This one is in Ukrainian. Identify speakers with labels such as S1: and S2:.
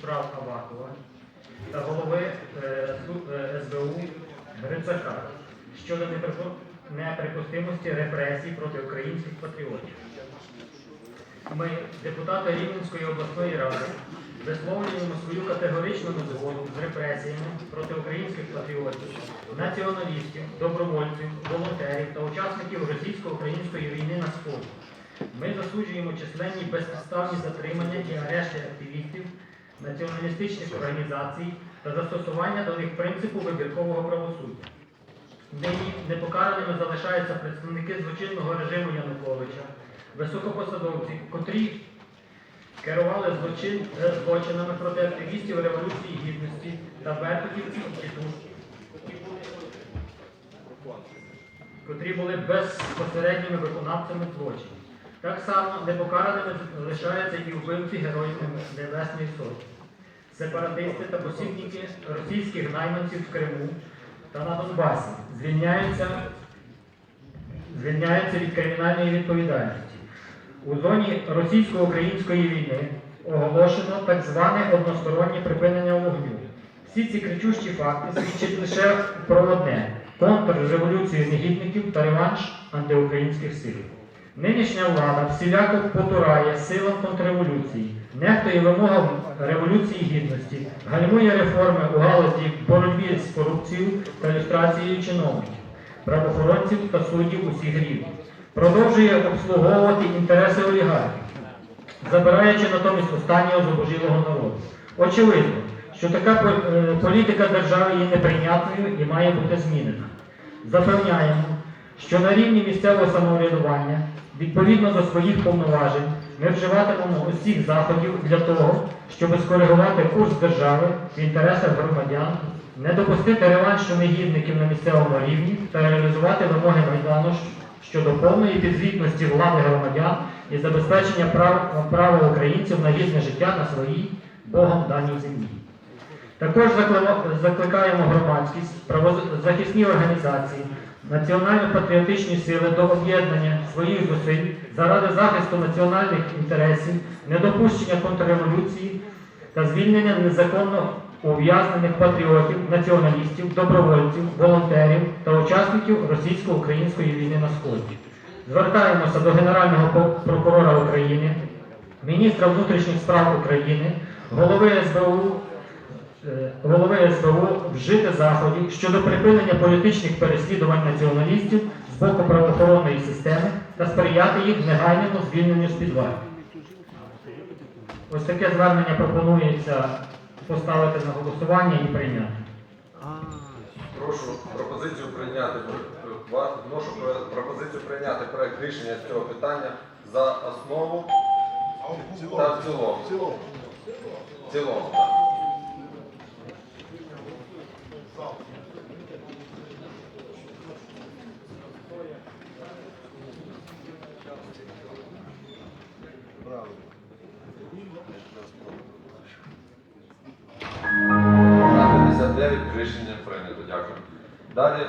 S1: справ Авакова та голови е, е, СБУ Грицака щодо неприпустимості репресій проти українських патріотів. Ми, депутати Рівненської обласної ради, висловлюємо свою категоричну незгоду з репресіями проти українських патріотів, націоналістів, добровольців, волонтерів та учасників російсько-української війни на сході. Ми засуджуємо численні безпідставні затримання і арешти активістів, націоналістичних організацій та застосування до них принципу вибіркового правосуддя. Нині непокараними залишаються представники злочинного режиму Януковича, високопосадовці, котрі керували злочин, е, злочинами проти активістів Революції Гідності та беркутівців і тітушків, котрі були безпосередніми виконавцями злочинів. Так само непокараними залишаються і вбивці героїв Небесної Сотні, сепаратисти та посібники російських найманців в Криму та на Донбасі звільняються, звільняються від кримінальної відповідальності. У зоні російсько-української війни оголошено так зване одностороннє припинення вогню. Всі ці кричущі факти свідчать лише про одне контрреволюцію негідників та реванш антиукраїнських сил. Нинішня влада всіляко потурає силам контрреволюції, нехтує вимогам революції гідності, гальмує реформи у галузі боротьбі з корупцією та люстрацією чиновників, правоохоронців та суддів усіх рівнів, продовжує обслуговувати інтереси олігархів, забираючи натомість останнього зубожілого народу. Очевидно, що така е, політика держави є неприйнятною і має бути змінена. Запевняємо, що на рівні місцевого самоврядування, відповідно до своїх повноважень, ми вживатимемо усіх заходів для того, щоб скоригувати курс держави в інтересах громадян, не допустити реваншу негідників на місцевому рівні та реалізувати вимоги Майдану щодо повної підзвітності влади громадян і забезпечення прав, права українців на гідне життя на своїй Богом даній землі. Також закликаємо громадськість, правозахисні організації, національно-патріотичні сили до об'єднання своїх зусиль заради захисту національних інтересів, недопущення контрреволюції та звільнення незаконно ув'язнених патріотів, націоналістів, добровольців, волонтерів та учасників російсько-української війни на сході. Звертаємося до Генерального прокурора України, міністра внутрішніх справ України, голови СБУ голови СБУ вжити заходів щодо припинення політичних переслідувань націоналістів з боку правоохоронної системи та сприяти їх негайному звільненню з під варти. Ось таке звернення пропонується поставити на голосування і прийняти.
S2: Прошу пропозицію прийняти вношу пропозицію прийняти проект рішення з цього питання за основу та в цілому. В цілому. так. Далі